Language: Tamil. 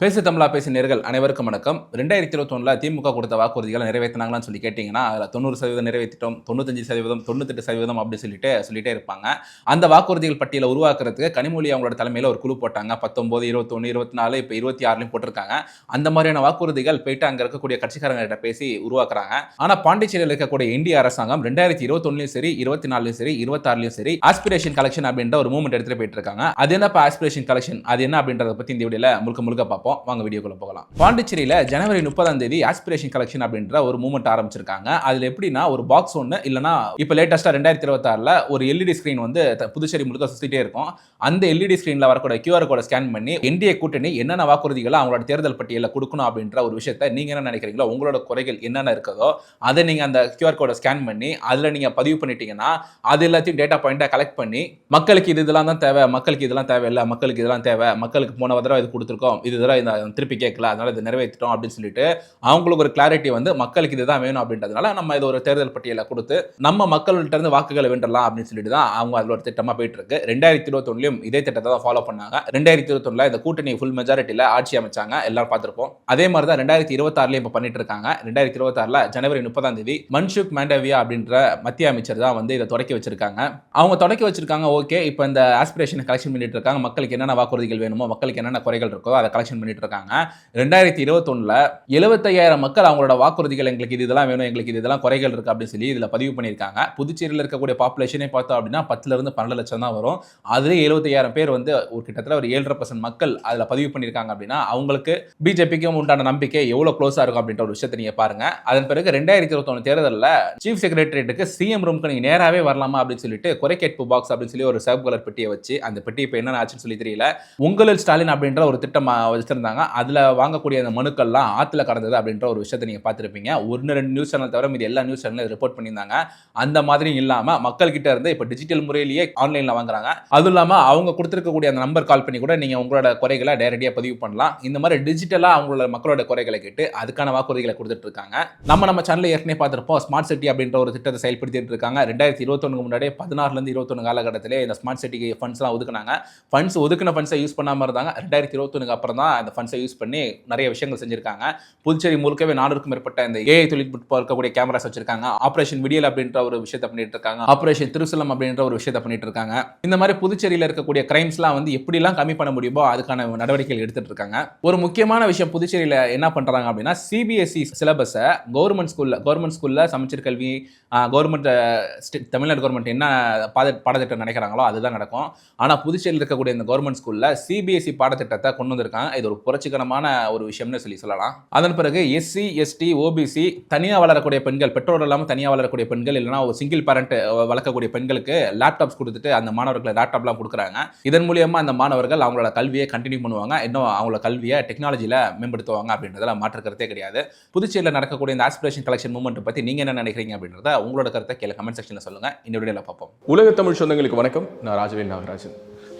பேசு தமிழா பேசி நேர்கள் அனைவருக்கும் வணக்கம். ரெண்டாயிரத்தி இருபத்தொன்னில் திமுக கொடுத்த வாக்குறுதிகளை நிறைவேற்றினாங்களான்னு சொல்லி கேட்டிங்கன்னா அதில் தொண்ணூறு சதவீதம் நிறைவேற்றிட்டோம் தொண்ணூத்தஞ்சு சதவீதம் தொண்ணூத்தெட்டு சதவீதம் அப்படி சொல்லிட்டு சொல்லிட்டே இருப்பாங்க. அந்த வாக்குறுதிகள் பட்டியலை உருவாக்குறதுக்கு கனிமொழி அவங்களோட தலைமையில் ஒரு குழு போட்டாங்க. பத்தொம்போது இருபத்தொன்று இருபத்தி நாலு இப்போ இருபத்தி ஆறுலையும் போட்டிருக்காங்க. அந்த மாதிரியான வாக்குறுதிகள் போயிட்டு அங்கே இருக்கக்கூடிய கட்சிக்காரங்ககிட்ட பேசி உருவாக்குறாங்க. ஆனால் பாண்டிச்சேரியில் இருக்கக்கூடிய இந்திய அரசாங்கம் ரெண்டாயிரத்தி இருபத்தொன்னுலையும் சரி இருபத்தி நாலுலையும் சரி இருபத்தாறுலையும் சரி ஆஸ்பிரேஷன் கலெக்ஷன் அப்படின்ற ஒரு மூவ்மெண்ட் எடுத்துட்டு போயிட்டு இருக்காங்க. அது என்னப்பா ஆஸ்பிரேஷன் கலெக்ஷன் அது என்ன அப்படின்றத பற்றி இந்த வீடியோவில் முழுக்க முழுக்க பார்ப்போம். வாங்க வீடியோக்குள்ள போகலாம். பாண்டிச்சேரியில் ஜனவரி முப்பதாம் தேதி ஆஸ்பிரேஷன் கலெக்ஷன் அப்படின்ற ஒரு மூமெண்ட் ஆரம்பிச்சிருக்காங்க. அதில் எப்படின்னா ஒரு பாக்ஸ் ஒன்று இல்லைனா இப்போ லேட்டஸ்ட்டாக ரெண்டாயிரத்தி இருபத்தாறில் ஒரு எல்இடி ஸ்க்ரீன் வந்து புதுச்சேரி முழுக்க சுற்றிட்டே இருக்கும். அந்த எல்இடி ஸ்க்ரீனில் வரக்கூடிய கியூஆர் கோடை ஸ்கேன் பண்ணி என்டிஏ கூட்டணி என்னென்ன வாக்குறுதிகளை அவங்களோட தேர்தல் பட்டியலில் கொடுக்கணும் அப்படின்ற ஒரு விஷயத்தை நீங்கள் என்ன நினைக்கிறீங்களோ உங்களோட குறைகள் என்னென்ன இருக்குதோ அதை நீங்கள் அந்த கியூஆர் கோடை ஸ்கேன் பண்ணி அதில் நீங்கள் பதிவு பண்ணிட்டீங்கன்னா அது எல்லாத்தையும் டேட்டா பாயிண்ட்டாக கலெக்ட் பண்ணி மக்களுக்கு இது இதெல்லாம் தான் தேவை மக்களுக்கு இதெல்லாம் தேவையில்லை மக்களுக்கு இதெல்லாம் தேவை மக்களுக்கு போன தடவை இது கொடுத்துருக்கோம் இது தடவை இந்த திருப்பி கேட்கல அதனால இதை நிறைவேற்றிட்டோம் அப்படின்னு சொல்லிட்டு அவங்களுக்கு ஒரு கிளாரிட்டி வந்து மக்களுக்கு இதுதான் வேணும் அப்படின்றதுனால நம்ம இது ஒரு தேர்தல் பட்டியலை கொடுத்து நம்ம மக்கள்கிட்ட இருந்து வாக்குகளை வென்றலாம் அப்படின்னு சொல்லிட்டு தான் அவங்க அதில் ஒரு திட்டமாக போயிட்டு இருக்கு ரெண்டாயிரத்தி இருபத்தொன்னுலையும் இதே திட்டத்தை தான் ஃபாலோ பண்ணாங்க. ரெண்டாயிரத்தி இருபத்தொன்னில் இந்த கூட்டணி ஃபுல் மெஜாரிட்டியில் ஆட்சி அமைச்சாங்க. எல்லாரும் பார்த்துருப்போம். அதே மாதிரி தான் ரெண்டாயிரத்தி இருபத்தாறுலேயும் இப்போ பண்ணிட்டு இருக்காங்க ரெண்டாயிரத்தி இருபத்தாறுல ஜனவரி முப்பதாம் தேதி மன்சுக் மாண்டவியா அப்படின்ற மத்திய அமைச்சர் தான் வந்து இதை தொடக்கி வச்சிருக்காங்க. அவங்க தொடக்கி வச்சிருக்காங்க ஓகே இப்போ இந்த ஆஸ்பிரேஷனை கலெக்ஷன் பண்ணிட்டு இருக்காங்க மக்களுக்கு என்னென்ன வாக்குறுதிகள் வேணுமோ மக்களுக்கு என்னென்ன குறைகள் இருக்கோ அதை கலெக்ஷன் பண்ணிட்டு இருக்காங்க ரெண்டாயிரத்தி இருபத்தொன்னுல எழுபத்தையாயிரம் மக்கள் அவங்களோட வாக்குறுதிகள் எங்களுக்கு இது இதெல்லாம் வேணும் எங்களுக்கு இது இதெல்லாம் குறைகள் இருக்கு அப்படின்னு சொல்லி இதில் பதிவு பண்ணியிருக்காங்க. புதுச்சேரியில் இருக்கக்கூடிய பாப்புலேஷனே பார்த்தோம் அப்படின்னா பத்துல இருந்து பன்னெண்டு லட்சம் தான் வரும். அதுலேயே எழுபத்தையாயிரம் பேர் வந்து ஒரு கிட்டத்தட்ட ஒரு ஏழரை பர்சன்ட் மக்கள் அதில் பதிவு பண்ணியிருக்காங்க அப்படின்னா அவங்களுக்கு பிஜேபிக்கும் உண்டான நம்பிக்கை எவ்வளோ க்ளோஸாக இருக்கும் அப்படின்ற ஒரு விஷயத்தை நீங்கள் பாருங்க. அதன் பிறகு ரெண்டாயிரத்தி இருபத்தொன்று தேர்தலில் சீஃப் செக்ரட்டரியேட்டுக்கு சிஎம் ரூம்க்கு நீங்கள் நேராகவே வரலாமா அப்படின்னு சொல்லிட்டு குறை கேட்பு பாக்ஸ் அப்படின்னு சொல்லி ஒரு சிவப்பு கலர் பெட்டியை வச்சு அந்த பெட்டி இப்போ என்ன ஆச்சுன்னு சொல்லி தெரியல. உங்களில் ஸ்டாலின் அப்படின்ற ஒரு திட்டம் ஆ, அதில் வாங்கக்கூடிய அந்த மனுக்கள்லாம் ஆற்றுல கடந்தது அப்படின்ற ஒரு விஷயத்தை நீங்கள் பார்த்துருப்பீங்க. ஒன்று ரெண்டு நியூஸ் சேனல் தவிர இது எல்லா நியூஸ் சேனலும் ரிப்போர்ட் பண்ணியிருந்தாங்க. அந்த மாதிரி இல்லாமல் மக்கள்கிட்ட இருந்து இப்போ டிஜிட்டல் முறையிலேயே ஆன்லைனில் வாங்குறாங்க. அதுவும் இல்லாமல் அவங்க கொடுத்துருக்கக்கூடிய அந்த நம்பர் கால் பண்ணி கூட நீங்கள் உங்களோட குறைகளை நேரடியாக பதிவு பண்ணலாம். இந்த மாதிரி டிஜிட்டலாக அவங்களோட மக்களோட குறைகளை கேட்டு அதுக்கான வாக்குறுதிகளை கொடுத்துட்டு இருக்காங்க. நம்ம நம்ம சேனலில் ஏற்கனவே பார்த்துருப்போம். ஸ்மார்ட் சிட்டி அப்படின்ற ஒரு திட்டத்தை செயல்படுத்திட்டு இருக்காங்க. ரெண்டாயிரத்தி இருபத்தொன்னுக்கு முன்னாடியே பதினாறுலேருந்து இருபத்தொன்று காலகட்டத்திலே இந்த ஸ்மார்ட் சிட்டிக்கு ஃபண்ட்ஸ்லாம் ஒதுக்குனாங்க. ஃபண்ட்ஸ் ஒதுக்கின ஃபண்ட்ஸை யூஸ் பண்ணாமல் இருந்தாங்க. ரெண்டாயிரத்தி இருபத்தொன்னுக்கு அப்புறம் தான் அந்த ஃபண்ட்ஸை யூஸ் பண்ணி நிறைய விஷயங்கள் செஞ்சுருக்காங்க. புதுச்சேரி முழுக்கவே நானூறுக்கும் மேற்பட்ட இந்த ஏஐ தொழில்நுட்பம் இருக்கக்கூடிய கேமராஸ் வச்சிருக்காங்க. ஆப்ரேஷன் விடியல் அப்படின்ற ஒரு விஷயத்தை பண்ணிட்டு இருக்காங்க. ஆப்ரேஷன் திருசலம் அப்படின்ற ஒரு விஷயத்தை பண்ணிட்டு இருக்காங்க. இந்த மாதிரி புதுச்சேரியில் இருக்கக்கூடிய கிரைம்ஸ்லாம் வந்து எப்படிலாம் கம்மி பண்ண முடியுமோ அதுக்கான நடவடிக்கைகள் எடுத்துட்டு இருக்காங்க. ஒரு முக்கியமான விஷயம் புதுச்சேரியில் என்ன பண்ணுறாங்க அப்படின்னா சிபிஎஸ்இ சிலபஸை கவர்மெண்ட் ஸ்கூலில் கவர்மெண்ட் ஸ்கூலில் சமச்சீர் கல்வி கவர்மெண்ட் தமிழ்நாடு கவர்மெண்ட் என்ன பாத பாடத்திட்டம் நினைக்கிறாங்களோ அதுதான் நடக்கும். ஆனால் புதுச்சேரியில் இருக்கக்கூடிய இந்த கவர்மெண்ட் ஸ்கூலில் சிபிஎஸ்இ பாடத்திட்டத்தை கொண்டு வந்திருக்காங்க. இது ஒரு புரட்சிகரமான ஒரு விஷயம்னு சொல்லி சொல்லலாம். அதன் பிறகு எஸ்சி எஸ்டி ஓபிசி தனியாக வளரக்கூடிய பெண்கள் பெற்றோர் இல்லாமல் தனியாக வளரக்கூடிய பெண்கள் இல்லைனா ஒரு சிங்கிள் பேரண்ட் வளர்க்கக்கூடிய பெண்களுக்கு லேப்டாப்ஸ் கொடுத்துட்டு அந்த மாணவர்களை லேப்டாப்லாம் கொடுக்குறாங்க. இதன் மூலியமா அந்த மாணவர்கள் அவங்களோட கல்வியை கண்டினியூ பண்ணுவாங்க. இன்னும் அவங்களோட கல்வியை டெக்னாலஜியில் மேம்படுத்துவாங்க அப்படின்றதுல மாற்றுக்கிறதே கிடையாது. புதுச்சேரியில் நடக்கக்கூடிய இந்த ஆஸ்பிரேஷன் கலெக்ஷன் மூமெண்ட் பற்றி நீங்கள் என்ன நினைக்கிறீங்க அப்படின்றத உங்களோட கருத்தை கீழே கமெண்ட் செக்ஷனில் சொல்லுங்கள் இந்த வீடியோவில் பார்ப்போம். உலக தமிழ் சொந்தங்களுக்கு வணக்கம். நான் ராஜவேல் நாகராஜன்.